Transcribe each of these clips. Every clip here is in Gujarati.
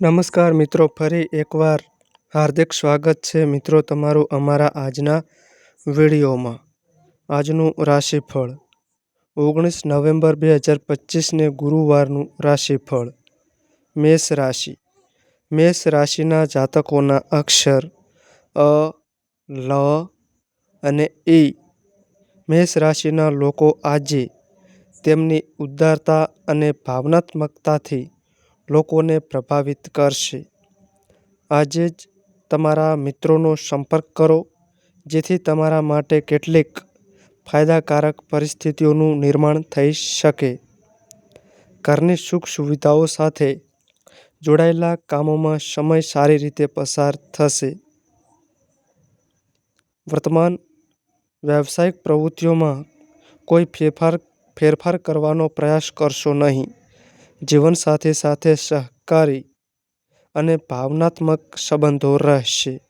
નમસ્કાર મિત્રો, ફરી એકવાર હાર્દિક સ્વાગત છે મિત્રો તમારું અમારા આજના વિડીયોમાં. આજનું રાશિફળ. ઓગણીસ નવેમ્બર બે હજાર પચીસને ગુરુવારનું રાશિફળ. મેષ રાશિ. મેષ રાશિના જાતકોના અક્ષર અ, લ અને ઈ મેષ રાશિના લોકો આજે તેમની ઉદારતા અને ભાવનાત્મકતાથી લોકોને પ્રભાવિત કરશે. આજે જ તમારા મિત્રોનો સંપર્ક કરો, જેથી તમારા માટે કેટલીક ફાયદાકારક પરિસ્થિતિઓનું નિર્માણ થઈ શકે. ઘરની સુખ સુવિધાઓ સાથે જોડાયેલા કામોમાં સમય સારી રીતે પસાર થશે. વર્તમાન વ્યવસાયિક પ્રવૃત્તિઓમાં કોઈ ફેરફાર ફેરફાર કરવાનો પ્રયાસ કરશો નહીં. જીવનસાથી સાથે સહકારી અને ભાવનાત્મક સંબંધો રહેશે.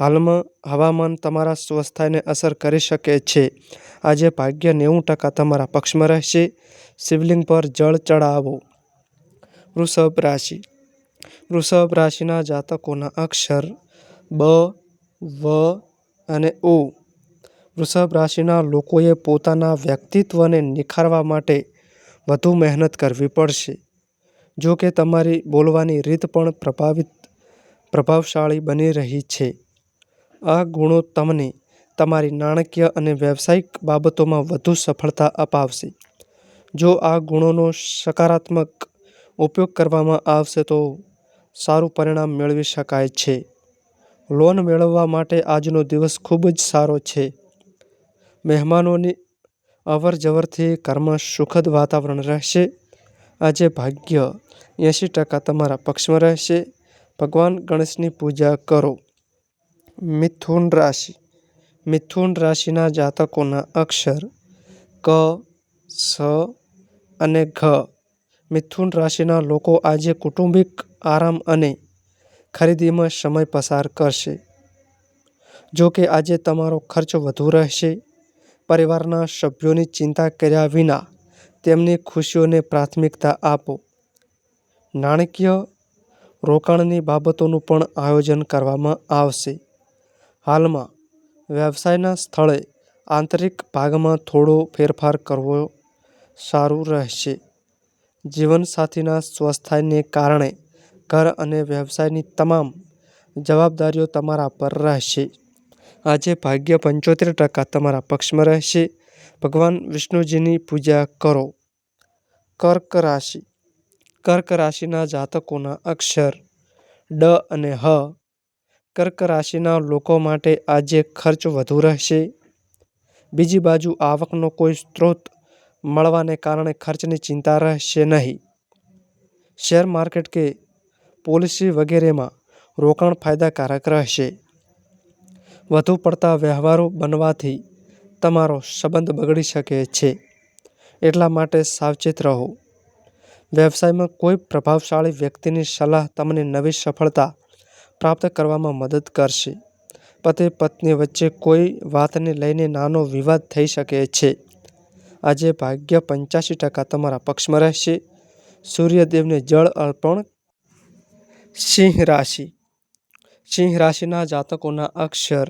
હાલમાં હવામાન તમારા સ્વાસ્થ્યને અસર કરી શકે છે. આજે ભાગ્ય નેવું ટકા તમારા પક્ષમાં રહેશે. શિવલિંગ પર જળ ચડાવો. વૃષભ રાશિ. વૃષભ રાશિના જાતકોના અક્ષર બ, વ અને ઉ. વૃષભ રાશિના લોકોએ પોતાના વ્યક્તિત્વને નિખારવા માટે વધુ મહેનત કરવી પડશે. જો કે તમારી બોલવાની રીત પણ પ્રભાવિત, પ્રભાવશાળી બની રહી છે. આ ગુણો તમને તમારી નાણાકીય અને વ્યવસાયિક બાબતોમાં વધુ સફળતા અપાવશે. જો આ ગુણોનો સકારાત્મક ઉપયોગ કરવામાં આવશે તો સારું પરિણામ મેળવી શકાય છે. લોન મેળવવા માટે આજનો દિવસ ખૂબ જ સારો છે. મહેમાનોની અવર જવરથી ઘરમાં સુખદ વાતાવરણ રહેશે. આજે ભાગ્ય એંશી ટકા તમારા પક્ષમાં રહેશે. ભગવાન ગણેશની પૂજા કરો. મિથુન રાશિ. મિથુન રાશિના જાતકોના અક્ષર ક, સ અને ઘ. મિથુન રાશિના લોકો આજે કુટુંબિક આરામ અને ખરીદીમાં સમય પસાર કરશે. જો કે આજે તમારો ખર્ચ વધુ રહેશે. પરિવારના સભ્યોની ચિંતા કર્યા વિના તેમની ખુશીઓને પ્રાથમિકતા આપો. નાણાકીય રોકાણની બાબતોનું પણ આયોજન કરવામાં આવશે. હાલમાં, વ્યવસાયના સ્થળે આંતરિક ભાગમાં થોડો ફેરફાર કરવો સારું રહેશે. જીવનસાથીના સ્વસ્થાયને કારણે ઘર અને વ્યવસાયની તમામ જવાબદારીઓ તમારા પર રહેશે. આજે ભાગ્ય પંચોતેર ટકા તમારા પક્ષમાં રહેશે. ભગવાન વિષ્ણુજીની પૂજા કરો. કર્ક રાશિ. કર્ક રાશિના જાતકોના અક્ષર ડ અને હ. કર્ક રાશિના લોકો માટે આજે ખર્ચ વધુ રહેશે. બીજી બાજુ આવકનો કોઈ સ્ત્રોત મળવાને કારણે ખર્ચની ચિંતા રહેશે નહીં. શેર માર્કેટ કે પોલિસી વગેરેમાં રોકાણ ફાયદાકારક રહેશે. વધુ પડતા વ્યવહારો બનવાથી તમારો સંબંધ બગડી શકે છે. એટલા માટે સાવચેત રહો. વ્યવસાયમાં કોઈ પ્રભાવશાળી વ્યક્તિની સલાહ તમને નવી સફળતા પ્રાપ્ત કરવામાં મદદ કરશે. પતિ પત્ની વચ્ચે કોઈ વાતને લઈને નાનો વિવાદ થઈ શકે છે. આજે ભાગ્ય પંચ્યાસી ટકા તમારા પક્ષમાં રહેશે. સૂર્યદેવને જળ અર્પણ સિંહ રાશિ. સિંહ રાશિના જાતકોના અક્ષર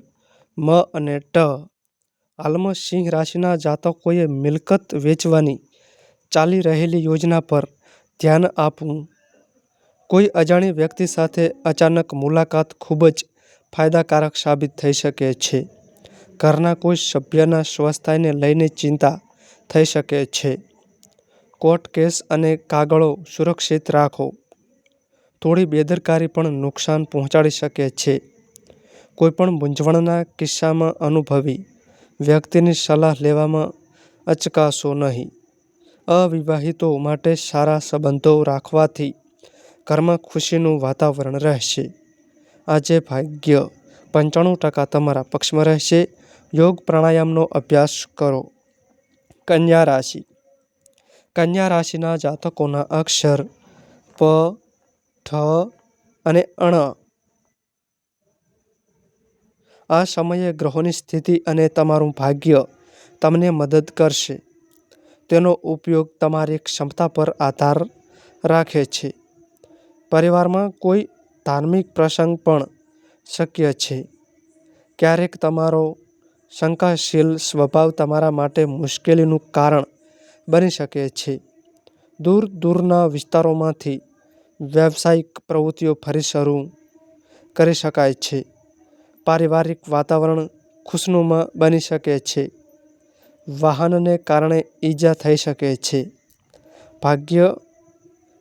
મ અને ટ. હાલમાં સિંહ રાશિના જાતકોએ મિલકત વેચવાની ચાલી રહેલી યોજના પર ધ્યાન આપવું. કોઈ અજાણી વ્યક્તિ સાથે અચાનક મુલાકાત ખૂબ જ ફાયદાકારક સાબિત થઈ શકે છે. ઘરના કોઈ સભ્યના સ્વાસ્થ્યને લઈને ચિંતા થઈ શકે છે. કોર્ટ કેસ અને કાગળો સુરક્ષિત રાખો. થોડી બેદરકારી પણ નુકસાન પહોંચાડી શકે છે. કોઈપણ મૂંઝવણના કિસ્સામાં અનુભવી વ્યક્તિની સલાહ લેવામાં અચકાશો નહીં. અવિવાહિતો માટે સારા સંબંધો રાખવાથી ઘરમાં ખુશીનું વાતાવરણ રહેશે. આજે ભાગ્ય પંચાણું ટકા તમારા પક્ષમાં રહેશે. યોગ પ્રાણાયામનો અભ્યાસ કરો. કન્યા રાશિ. કન્યા રાશિના જાતકોના અક્ષર પ ઠ અને અણ આ સમયે ગ્રહોની સ્થિતિ અને તમારું ભાગ્ય તમને મદદ કરશે તેનો ઉપયોગ તમારી ક્ષમતા પર આધાર રાખે છે. પરિવારમાં કોઈ ધાર્મિક પ્રસંગ પણ શક્ય છે. ક્યારેક તમારો શંકાશીલ સ્વભાવ તમારા માટે મુશ્કેલીનું કારણ બની શકે છે. દૂર-દૂરના વિસ્તારોમાંથી વ્યવસાયિક પ્રવૃત્તિઓ ફરી શરૂ કરી શકાય છે. પારિવારિક વાતાવરણ ખુશનુમા બની શકે છે. વાહનને કારણે ઈજા થઈ શકે છે. ભાગ્ય,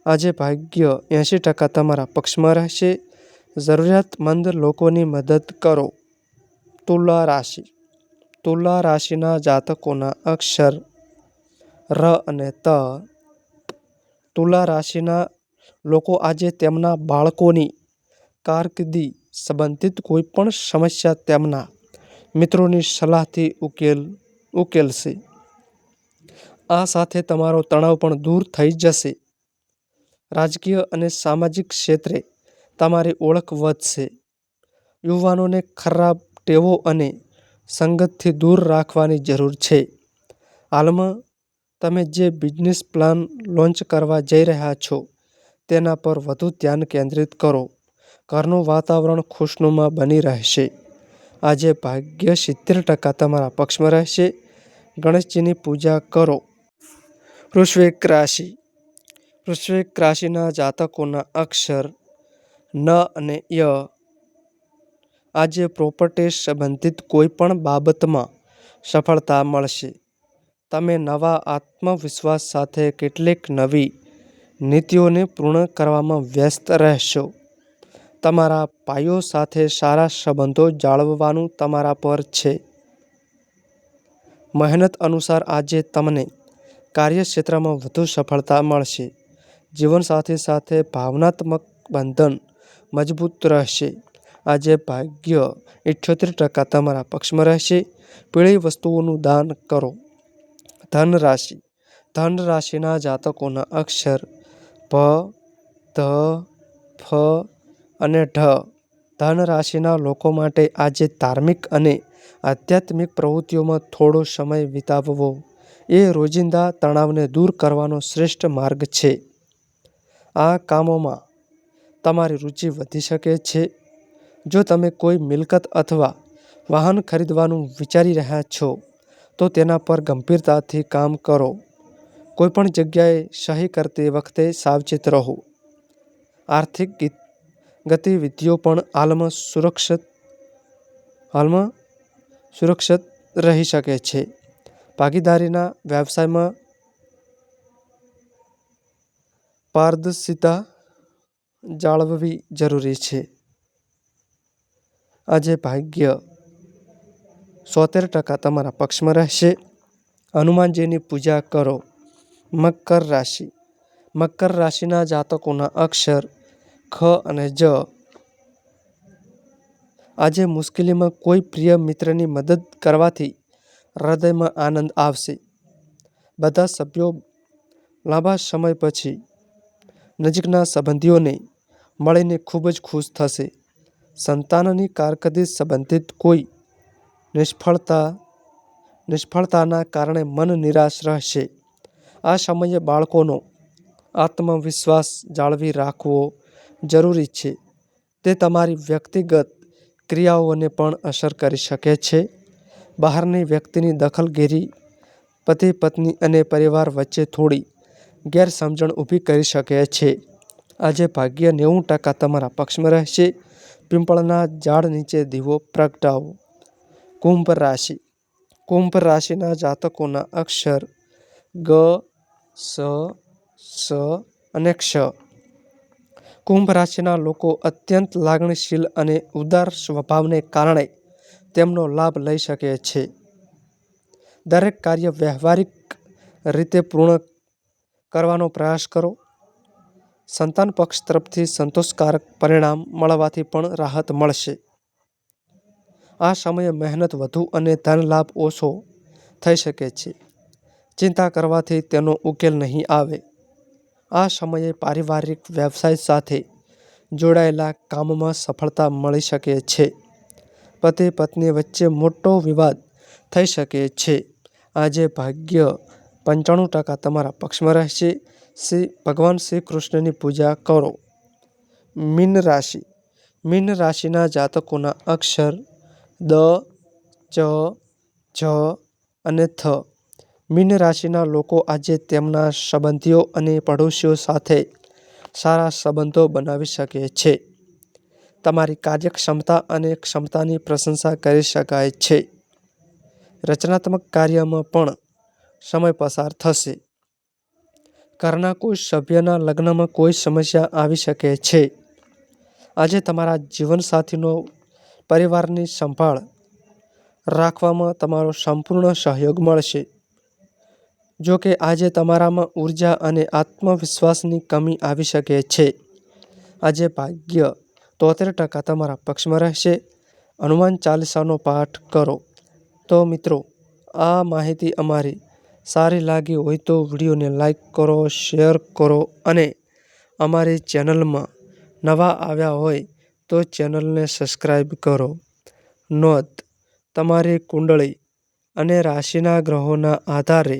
આજે ભાગ્ય એંશી ટકા તમારા પક્ષમાં રહેશે. જરૂરિયાતમંદ લોકોની મદદ કરો. તુલા રાશિ તુલા રાશિના જાતકોના અક્ષર ર અને ત. તુલા રાશિના લોકો આજે તેમના બાળકોની કારકિર્દી સંબંધિત કોઈપણ સમસ્યા તેમના મિત્રોની સલાહથી ઉકેલ, ઉકેલશે. આ સાથે તમારો તણાવ પણ દૂર થઈ જશે. રાજકીય અને સામાજિક ક્ષેત્રે તમારી ઓળખ વધશે. યુવાનોને ખરાબ ટેવો અને સંગતથી દૂર રાખવાની જરૂર છે. હાલમાં તમે જે બિઝનેસ પ્લાન લોન્ચ કરવા જઈ રહ્યા છો તેના પર વધુ ધ્યાન કેન્દ્રિત કરો. ઘરનું વાતાવરણ ખુશનુમા બની રહેશે. આજે ભાગ્ય સિત્તેર ટકા તમારા પક્ષમાં રહેશે. ગણેશજીની પૂજા કરો. વૃશ્ચિક રાશિ વૃશ્ચિક રાશિના જાતકોના અક્ષર ન અને ય. આજે પ્રોપર્ટી સંબંધિત કોઈપણ બાબતમાં સફળતા મળશે. તમે નવા આત્મવિશ્વાસ સાથે કેટલીક નવી નીતિઓને પૂર્ણ કરવામાં વ્યસ્ત રહેશો. તમારા પાયો સાથે સારા સંબંધો જાળવવાનું તમારા પર છે. મહેનત અનુસાર આજે તમને કાર્યક્ષેત્રમાં વધુ સફળતા મળશે. જીવનસાથી સાથે ભાવનાત્મક બંધન મજબૂત રહેશે. આજે ભાગ્ય ઇઠ્યોતેર ટકા તમારા પક્ષમાં રહેશે. પીળી વસ્તુઓનું દાન કરો. ધન રાશિ ધન રાશિના જાતકોના અક્ષર ભ, ધ, ફ અને ઢ. ધન રાશિના લોકો માટે આજે ધાર્મિક અને આધ્યાત્મિક પ્રવૃત્તિઓમાં થોડો સમય વિતાવવો એ રોજિંદા તણાવને દૂર કરવાનો શ્રેષ્ઠ માર્ગ છે. આ કામોમાં તમારી રુચિ વધી શકે છે. જો તમે કોઈ મિલકત અથવા વાહન ખરીદવાનું વિચારી રહ્યા છો, તો તેના પર ગંભીરતાથી કામ કરો. કોઈપણ જગ્યાએ સહી કરતી વખતે સાવચેત રહો. આર્થિક ગતિવિધિઓ પણ હાલમાં સુરક્ષિત રહી શકે છે. ભાગીદારીના વ્યવસાયમાં પારદર્શિતા જાળવવી જરૂરી છે. આજે ભાગ્ય સોતેર ટકા તમારા પક્ષમાં રહેશે. હનુમાનજીની પૂજા કરો. મકર રાશિ મકર રાશિના જાતકોના અક્ષર ખ અને જ. આજે મુશ્કેલીમાં કોઈ પ્રિય મિત્રની મદદ કરવાથી હૃદયમાં આનંદ આવશે. બધા સભ્યો લાંબા સમય પછી નજીકના સંબંધીઓને મળીને ખૂબ જ ખુશ થશે. સંતાનની કારકિર્દી સંબંધિત કોઈ નિષ્ફળતા, નિષ્ફળતાના કારણે મન નિરાશ રહેશે. આ સમયે બાળકોનો આત્મવિશ્વાસ જાળવી રાખવો જરૂરી છે. તે તમારી વ્યક્તિગત ક્રિયાઓને પણ અસર કરી શકે છે. બહારની વ્યક્તિની દખલગીરી પતિ-પત્ની અને પરિવાર વચ્ચે થોડી ગેરસમજણ ઊભી કરી શકે છે. આજે ભાગ્ય નેવું ટકા તમારા પક્ષમાં રહેશે. પિંપળના ઝાડ નીચે દીવો પ્રગટાવો. કુંભ રાશિ કુંભ રાશિના જાતકોના અક્ષર ગ, સ, સ અને ક્ષ. કુંભ રાશિના લોકો અત્યંત લાગણીશીલ અને ઉદાર સ્વભાવને કારણે તેમનો લાભ લઈ શકે છે. દરેક કાર્ય વ્યવહારિક રીતે પૂર્ણ કરવાનો પ્રયાસ કરો. સંતાન પક્ષ તરફથી સંતોષકારક પરિણામ મળવાથી પણ રાહત મળશે. આ સમયે મહેનત વધુ અને ધન લાભ ઓછો થઈ શકે છે. ચિંતા કરવાથી તેનો ઉકેલ નહીં આવે. આ સમયે પારિવારિક વ્યવસાય સાથે જોડાયેલા કામમાં સફળતા મળી શકે છે. પતિ-પત્ની વચ્ચે મોટો વિવાદ થઈ શકે છે. આજે ભાગ્ય પંચાણું ટકા તમારા પક્ષમાં રહેશે શ્રી ભગવાન શ્રી કૃષ્ણની પૂજા કરો મીન રાશિ મીન રાશિના જાતકોના અક્ષર દ, ચ, જ અને થ મીન રાશિના લોકો આજે તેમના સંબંધીઓ અને પડોશીઓ સાથે સારા સંબંધો બનાવી શકે છે. તમારી કાર્યક્ષમતા અને ક્ષમતાની પ્રશંસા કરી શકાય છે. રચનાત્મક કાર્યમાં પણ સમય પસાર થશે. ઘરના કોઈ સભ્યના લગ્નમાં કોઈ સમસ્યા આવી શકે છે. આજે તમારા જીવનસાથીનો પરિવારની સંભાળ રાખવામાં તમારો સંપૂર્ણ સહયોગ મળશે. જો કે આજે તમારામાં ઊર્જા અને આત્મવિશ્વાસની કમી આવી શકે છે. આજે ભાગ્ય તોતેર ટકા તમારા પક્ષમાં રહેશે. હનુમાન ચાલીસાનો પાઠ કરો. તો મિત્રો, આ માહિતી અમારી સારી લાગી હોય તો વિડીયોને લાઈક કરો, શેર કરો અને અમારી ચેનલમાં નવા આવ્યા હોય તો ચેનલને સબસ્ક્રાઈબ કરો. નોંધ, તમારી કુંડળી અને રાશિના ગ્રહોના આધારે